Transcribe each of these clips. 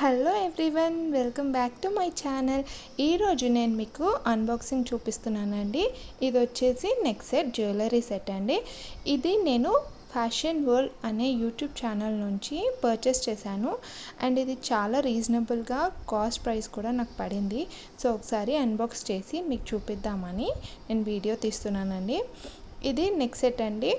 Hello everyone welcome back to my channel ఈరోజు నేను మీకు అన్బాక్సింగ్ చూపిస్తున్నానండి. ఇది వచ్చేసి నెక్ సెట్ జ్యువెలరీ సెట్ అండి. ఇది నేను ఫ్యాషన్ వరల్డ్ అనే యూట్యూబ్ ఛానల్ నుంచి పర్చేస్ చేశాను. అండ్ ఇది చాలా రీజనబుల్గా కాస్ట్ ప్రైస్ కూడా నాకు పడింది. సో ఒకసారి అన్బాక్స్ చేసి మీకు చూపిద్దామని నేను వీడియో తీస్తున్నానండి. ఇది నెక్ సెట్ అండి.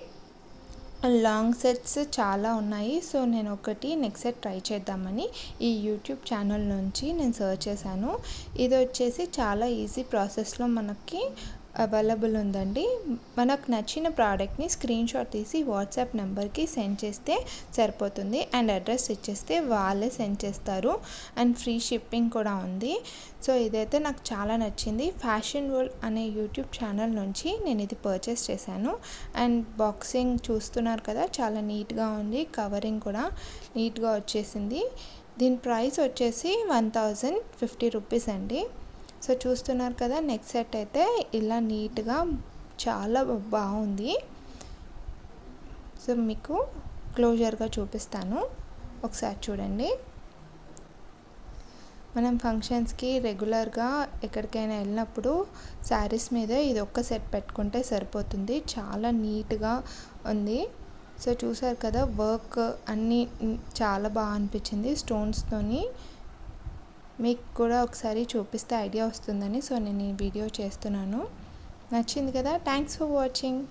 లాంగ్ సెట్స్ చాలా ఉన్నాయి. సో నేను ఒకటి నెక్స్ట్ సెట్ ట్రై చేద్దామని ఈ యూట్యూబ్ ఛానల్ నుంచి నేను సర్చ్ చేశాను. ఇది వచ్చేసి చాలా ఈజీ ప్రాసెస్లో మనకి అవైలబుల్ ఉందండి. మనకు నచ్చిన ప్రోడక్ట్ని స్క్రీన్ షాట్ తీసి వాట్సాప్ నెంబర్కి సెండ్ చేస్తే సరిపోతుంది. అండ్ అడ్రస్ ఇచ్చేస్తే వాళ్ళే సెండ్ చేస్తారు. అండ్ ఫ్రీ షిప్పింగ్ కూడా ఉంది. సో ఇదైతే నాకు చాలా నచ్చింది. ఫ్యాషన్ వరల్డ్ అనే యూట్యూబ్ ఛానల్ నుంచి నేను ఇది పర్చేస్ చేశాను. అండ్ బాక్సింగ్ చూస్తున్నారు కదా చాలా నీట్గా ఉంది. కవరింగ్ కూడా నీట్గా వచ్చేసింది. దీని ప్రైస్ వచ్చేసి వన్ థౌజండ్ ఫిఫ్టీ రూపీస్ అండి. సో చూస్తున్నారు కదా నెక్ సెట్ అయితే ఇలా నీట్గా చాలా బాగుంది. సో మీకు క్లోజర్గా చూపిస్తాను. ఒకసారి చూడండి. మనం ఫంక్షన్స్కి రెగ్యులర్గా ఎక్కడికైనా వెళ్ళినప్పుడు శారీస్ మీద ఇది ఒక్క సెట్ పెట్టుకుంటే సరిపోతుంది. చాలా నీట్గా ఉంది. సో చూసారు కదా వర్క్ అన్నీ చాలా బాగా అనిపించింది. స్టోన్స్తోని మీకు కూడా ఒకసారి చూపిస్తే ఐడియా వస్తుందని సో నేను ఈ వీడియో చేస్తున్నాను. నచ్చింది కదా? Thanks for watching